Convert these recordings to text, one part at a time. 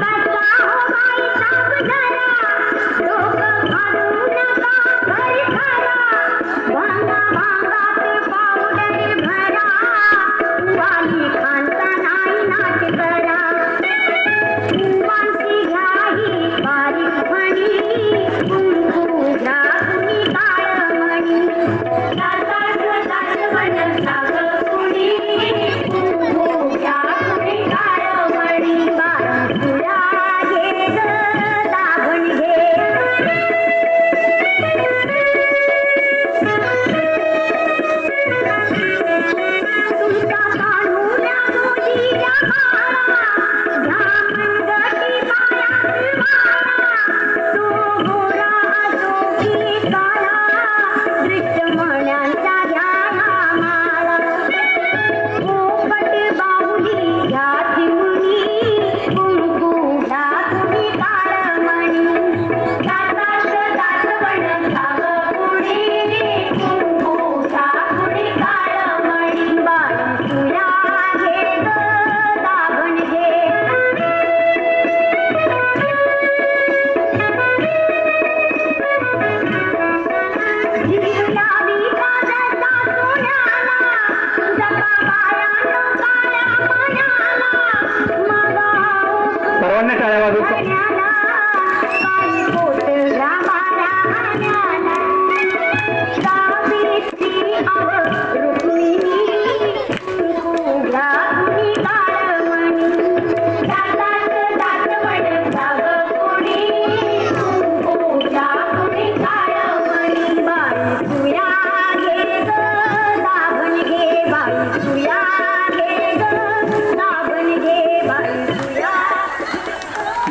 Bye-bye,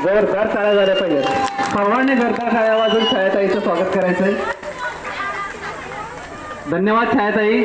टाळ्या झाल्या पाहिजेत. सर्वांनी घरचा टाळ्या वाजून छायाताईचं स्वागत करायचंय. धन्यवाद छायाताई